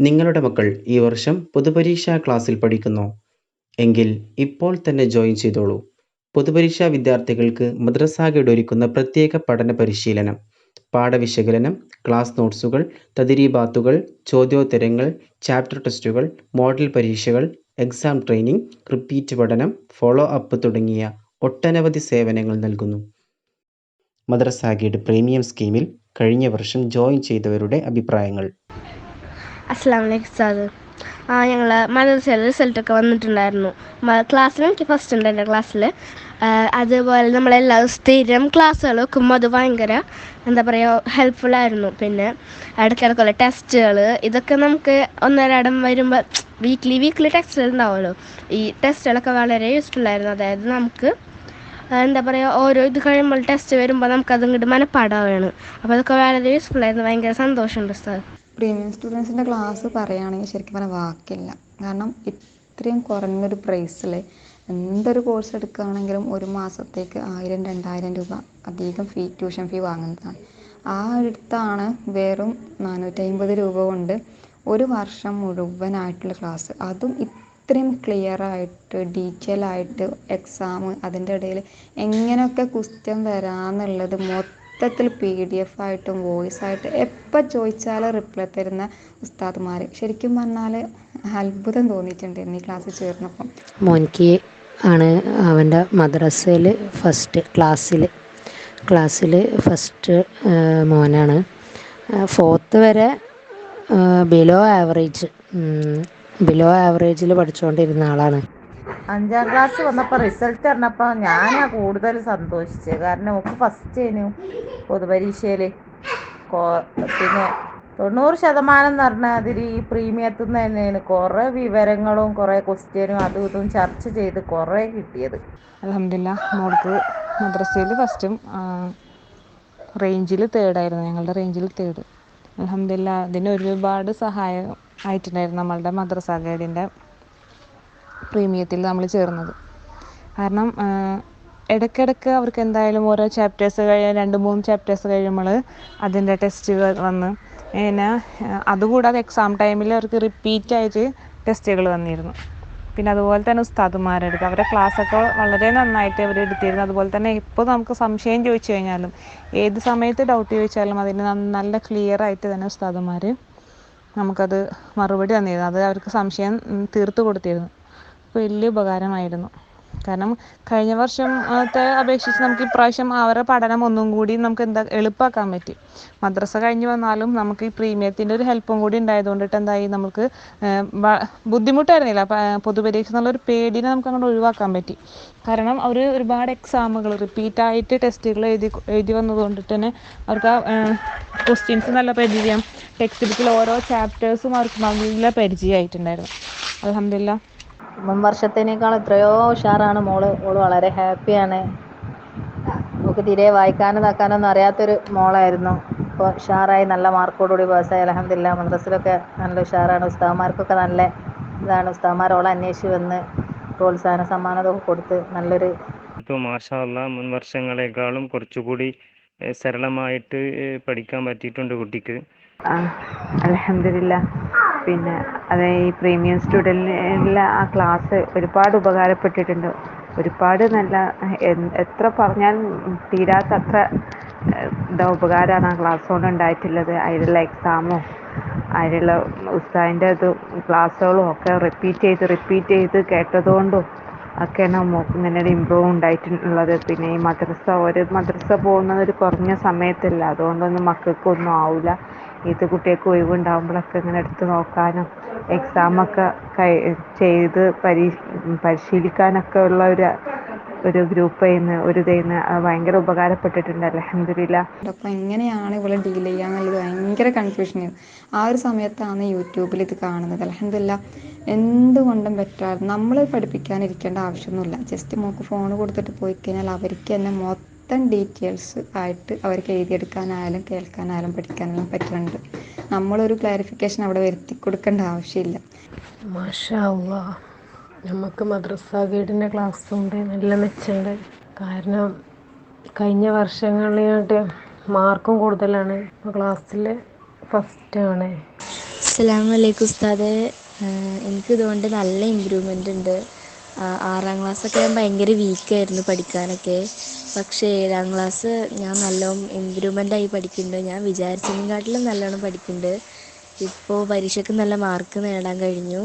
നിങ്ങളുടെ മക്കൾ ഈ വർഷം പൊതുപരീക്ഷാ ക്ലാസ്സിൽ പഠിക്കുന്നു എങ്കിൽ ഇപ്പോൾ തന്നെ ജോയിൻ ചെയ്തോളൂ. പൊതുപരീക്ഷാ വിദ്യാർത്ഥികൾക്ക് മദ്രസ ഒരുക്കുന്ന പ്രത്യേക പഠന പരിശീലനം, പാഠവിശകലനം, ക്ലാസ് നോട്ട്സുകൾ, തദ്രീബാത്തുകൾ, ചോദ്യോത്തരങ്ങൾ, ചാപ്റ്റർ ടെസ്റ്റുകൾ, മോഡൽ പരീക്ഷകൾ, എക്സാം ട്രെയിനിങ്, റിപ്പീറ്റ് പഠനം, ഫോളോ അപ്പ് തുടങ്ങിയ ഒട്ടനവധി സേവനങ്ങൾ നൽകുന്നു. മദ്രസ പ്രീമിയം സ്കീമിൽ കഴിഞ്ഞ വർഷം ജോയിൻ ചെയ്തവരുടെ അഭിപ്രായങ്ങൾ. അസ്സലാമു അലൈക്കും ഉസ്താദ്. ആ ഞങ്ങൾ മദ്രസയിൽ റിസൾട്ടൊക്കെ വന്നിട്ടുണ്ടായിരുന്നു. ക്ലാസ്സിൽ എനിക്ക് ഫസ്റ്റ് ഉണ്ട് എന്റെ ക്ലാസ്സിൽ അതുപോലെ നമ്മളെല്ലാവരും സ്ഥിരം ക്ലാസ്സുകൾ വെക്കുമ്പോൾ അത് ഭയങ്കര എന്താ പറയുക ഹെൽപ്ഫുള്ളായിരുന്നു പിന്നെ ഇടയ്ക്കിടയ്ക്കുള്ള ടെസ്റ്റുകൾ ഇതൊക്കെ നമുക്ക് ഒന്നരാടം വരുമ്പോൾ വീക്ക്ലി വീക്ക്ലി ടെസ്റ്റുകൾ ഉണ്ടാവുമല്ലോ. ഈ ടെസ്റ്റുകളൊക്കെ വളരെ യൂസ്ഫുള്ളായിരുന്നു അതായത് നമുക്ക് എന്താ പറയുക ഓരോ ഇത് കഴിയുമ്പോൾ ടെസ്റ്റ് വരുമ്പോൾ നമുക്കത് ഇങ്ങോട്ട് മനപ്പാടാവുകയാണ്. അപ്പോൾ അതൊക്കെ വളരെ യൂസ്ഫുള്ളായിരുന്നു ഭയങ്കര സന്തോഷമുണ്ട് ഉസ്താദ്. പ്രീമിയം സ്റ്റുഡൻസിന്റെ ക്ലാസ് പറയുകയാണെങ്കിൽ ശരിക്കും പറഞ്ഞാൽ വാക്കില്ല. കാരണം ഇത്രയും കുറഞ്ഞൊരു പ്രൈസിൽ എന്തൊരു കോഴ്സ് എടുക്കുകയാണെങ്കിലും ഒരു മാസത്തേക്ക് ആയിരം രണ്ടായിരം രൂപ അധികം ഫീ ട്യൂഷൻ ഫീ വാങ്ങുന്നതാണ്. ആ അടുത്താണ് വെറും നാനൂറ്റമ്പത് രൂപ കൊണ്ട് ഒരു വർഷം മുഴുവനായിട്ടുള്ള ക്ലാസ് അതും ഇത്രയും ക്ലിയർ ആയിട്ട് ഡീറ്റെയിൽ ആയിട്ട് എക്സാം അതിന്റെ ഇടയിൽ എങ്ങനെയൊക്കെ ക്വസ്റ്റ്യൻ വരാമെന്നുള്ളത് മൊത്തത്തിൽ പി ഡി എഫ് ആയിട്ടും വോയിസ് ആയിട്ട് എപ്പോൾ ചോദിച്ചാലും റിപ്ലൈ തരുന്ന ഉസ്താദ്മാർ ശരിക്കും പറഞ്ഞാൽ അത്ഭുതം തോന്നിയിട്ടുണ്ട് എന്നീ ക്ലാസ്സിൽ ചേർന്നപ്പം. മോനിക്ക് ആണ് അവന്റെ മദ്രസയിൽ ഫസ്റ്റ് ക്ലാസ്സിൽ ക്ലാസ്സിൽ ഫസ്റ്റ് മോനാണ്. ഫോർത്ത് വരെ ബിലോ ആവറേജ് ബിലോ ആവറേജിൽ പഠിച്ചുകൊണ്ടിരുന്ന ആളാണ്. അഞ്ചാം ക്ലാസ് വന്നപ്പോൾ റിസൾട്ട് അറിഞ്ഞപ്പോൾ ഞാനാ കൂടുതൽ സന്തോഷിച്ചത്. കാരണം നമുക്ക് ഫസ്റ്റ് ആയിരുന്നു പൊതുപരീക്ഷയിൽ പിന്നെ തൊണ്ണൂറ് ശതമാനം എന്ന് പറഞ്ഞാൽ അതിൽ ഈ പ്രീമിയത്തിൽ നിന്ന് തന്നെയാണ് കുറേ വിവരങ്ങളും കുറേ ക്വസ്റ്റ്യനും അതും ഇതും ചർച്ച ചെയ്ത് കുറേ കിട്ടിയത്. അലഹമില്ല മോൾക്ക് മദ്രസയിൽ ഫസ്റ്റും റേഞ്ചിൽ തേർഡായിരുന്നു ഞങ്ങളുടെ റേഞ്ചിൽ തേർഡ് അലഹമില്ല അതിന് ഒരുപാട് സഹായം ആയിട്ടുണ്ടായിരുന്നു നമ്മളുടെ മദ്രസ ഗൈഡിന്റെ പ്രീമിയത്തിൽ നമ്മൾ ചേർന്നത്. കാരണം ഇടയ്ക്കിടയ്ക്ക് അവർക്ക് എന്തായാലും ഓരോ ചാപ്റ്റേഴ്സ് കഴിയാൻ രണ്ട് മൂന്ന് ചാപ്റ്റേഴ്സ് കഴിയുമ്പോൾ അതിന്റെ ടെസ്റ്റുകൾ വന്ന്. പിന്നെ അതുകൂടാതെ എക്സാം ടൈമിൽ അവർക്ക് റിപ്പീറ്റ് ആയിട്ട് ടെസ്റ്റുകൾ വന്നിരുന്നു. പിന്നെ അതുപോലെ തന്നെ ഉസ്താദുമാരുടെ അടുത്ത്. അവരുടെ ക്ലാസ്സൊക്കെ വളരെ നന്നായിട്ട് അവർ എടുത്തിരുന്നു. അതുപോലെ തന്നെ ഇപ്പോൾ നമുക്ക് സംശയം ചോദിച്ചു കഴിഞ്ഞാലും ഏത് സമയത്ത് ഡൗട്ട് ചോദിച്ചാലും അതിന് നല്ല ക്ലിയർ ആയിട്ട് തന്നെ ഉസ്താദുമാർ നമുക്കത് മറുപടി തന്നിരുന്നു. അത് അവർക്ക് സംശയം തീർത്തു കൊടുത്തിരുന്നു. വലിയ ഉപകാരമായിരുന്നു. കാരണം കഴിഞ്ഞ വർഷത്തെ അപേക്ഷിച്ച് നമുക്ക് ഇപ്രാവശ്യം അവരുടെ പഠനം ഒന്നും കൂടി നമുക്ക് എന്താ എളുപ്പമാക്കാൻ പറ്റി. മദ്രസ കഴിഞ്ഞ് വന്നാലും നമുക്ക് ഈ പ്രീമിയത്തിന്റെ ഒരു ഹെൽപ്പും കൂടി ഉണ്ടായതുകൊണ്ടിട്ട് എന്തായി? നമുക്ക് ബുദ്ധിമുട്ടായിരുന്നില്ല. പൊതുപരീക്ഷ എന്നുള്ളൊരു പേടിനെ നമുക്ക് അങ്ങോട്ട് ഒഴിവാക്കാൻ പറ്റി. കാരണം അവർ ഒരുപാട് എക്സാമുകൾ റിപ്പീറ്റായിട്ട് ടെസ്റ്റുകൾ എഴുതി എഴുതി വന്നതുകൊണ്ടിട്ട് തന്നെ അവർക്ക് ആ ക്വസ്റ്റ്യൻസ് നല്ല പരിചയം ടെക്സ്റ്റ് ബുക്കിൽ ഓരോ ചാപ്റ്റേഴ്സും അവർക്ക് നല്ല പരിചയമായിട്ടുണ്ടായിരുന്നു. അലഹമില്ല മുൻ വർഷത്തേനേക്കാൾ എത്രയോ ഉഷാറാണ് മോൾ. മോൾ വളരെ ഹാപ്പിയാണ്. നമുക്ക് തീരെ വായിക്കാനും ഇതാക്കാനൊന്നും അറിയാത്തൊരു മോളായിരുന്നു. ഇപ്പോൾ ഉഷാറായി നല്ല മാർക്കോടുകൂടി പാസ്സായി അലഹമില്ല മദ്രസിലൊക്കെ നല്ല ഉഷാറാണ്. ഉസ്താവന്മാർക്കൊക്കെ നല്ല ഇതാണ്. ഉസ്താവന്മാർ ഓളെ അന്വേഷിച്ച് വന്ന് പ്രോത്സാഹന സമ്മാനമൊക്കെ കൊടുത്ത് നല്ലൊരു മാഷാല്ല മുൻ വർഷങ്ങളെക്കാളും കുറച്ചുകൂടി സരളമായിട്ട് പഠിക്കാൻ പറ്റിയിട്ടുണ്ട് കുട്ടിക്ക്. അലഹമില്ല പിന്നെ അത് ഈ പ്രീമിയം സ്റ്റുഡന്റിലെ ആ ക്ലാസ് ഒരുപാട് ഉപകാരപ്പെട്ടിട്ടുണ്ട്. ഒരുപാട് നല്ല എത്ര പറഞ്ഞാലും തീരാത്തത്ര എന്താ ഉപകാരമാണ് ആ ക്ലാസ് കൊണ്ട് ഉണ്ടായിട്ടുള്ളത്. അതിലുള്ള എക്സാമും അതിലുള്ള ഉസ്താദിന്റെ ഇത് ക്ലാസ്സുകളും ഒക്കെ റിപ്പീറ്റ് ചെയ്ത് റിപ്പീറ്റ് ചെയ്ത് കേട്ടതുകൊണ്ടും ഒക്കെയാണ് മോക്ക് ഇങ്ങനെ ഒരു ഇമ്പ്രൂവ് ഉണ്ടായിട്ടുള്ളത്. പിന്നെ ഈ മദ്രസ ഒരു മദ്രസ പോകുന്നത് ഒരു കുറഞ്ഞ സമയത്തല്ല. അതുകൊണ്ടൊന്നും മക്കൾക്കൊന്നും ആവില്ല ഇത് കുട്ടികൾക്ക് ഒഴിവുണ്ടാകുമ്പോഴൊക്കെ ഇങ്ങനെ എടുത്ത് നോക്കാനും എക്സാമൊക്കെ ചെയ്ത് പരീ പരിശീലിക്കാനൊക്കെ ഉള്ള ഒരു ഒരു ഗ്രൂപ്പ് ചെയ്യുന്ന ഒരു ചെയ്യുന്ന ഭയങ്കര ഉപകാരപ്പെട്ടിട്ടുണ്ട്. അലഹമില്ല അപ്പം എങ്ങനെയാണ് ഇവളെ ഡീൽ ചെയ്യുക എന്നുള്ളത് ഭയങ്കര കൺഫ്യൂഷനായിരുന്നു ആ ഒരു സമയത്താണ് യൂട്യൂബിൽ ഇത് കാണുന്നത്. അലഹമില്ല എന്തുകൊണ്ടും ബെറ്ററായിരുന്നു നമ്മൾ പഠിപ്പിക്കാനിരിക്കേണ്ട ആവശ്യമൊന്നുമില്ല. ജസ്റ്റ് മോക്ക് ഫോൺ കൊടുത്തിട്ട് പോയി കഴിഞ്ഞാൽ അവർക്ക് തന്നെ മൊത്തം ഡീറ്റെയിൽസ് ആയിട്ട് അവർക്ക് എഴുതിയെടുക്കാനായാലും കേൾക്കാനായാലും പഠിക്കാനായാലും പറ്റുന്നുണ്ട്. നമ്മളൊരു ക്ലാരിഫിക്കേഷൻ അവിടെ വരുത്തി കൊടുക്കേണ്ട ആവശ്യമില്ല. മാഷാ നമുക്ക് മദ്രസ ഗൈഡിന്റെ ക്ലാസ് ഉണ്ട് നല്ല മെച്ചമുണ്ട്. കാരണം കഴിഞ്ഞ വർഷങ്ങളിലായിട്ട് മാർക്കും കൂടുതലാണ്. ഇപ്പോൾ ക്ലാസ്സിൽ ഫസ്റ്റ് ആണ്. അസ്സലാമു അലൈക്കും എനിക്ക് എനിക്കിതുകൊണ്ട് നല്ല ഇമ്പ്രൂവ്മെന്റ് ഉണ്ട്. ആറാം ക്ലാസ്സൊക്കെ ഞാൻ ഭയങ്കര വീക്കായിരുന്നു പഠിക്കാനൊക്കെ. പക്ഷേ ഏഴാം ക്ലാസ് ഞാൻ നല്ലോണം ഇമ്പ്രൂവ്മെന്റായി പഠിക്കുന്നുണ്ട്. ഞാൻ വിചാരിച്ചതിനെക്കാട്ടിലും നല്ലോണം പഠിക്കുന്നുണ്ട്. ഇപ്പോൾ പരീക്ഷയ്ക്ക് നല്ല മാർക്ക് നേടാൻ കഴിഞ്ഞു.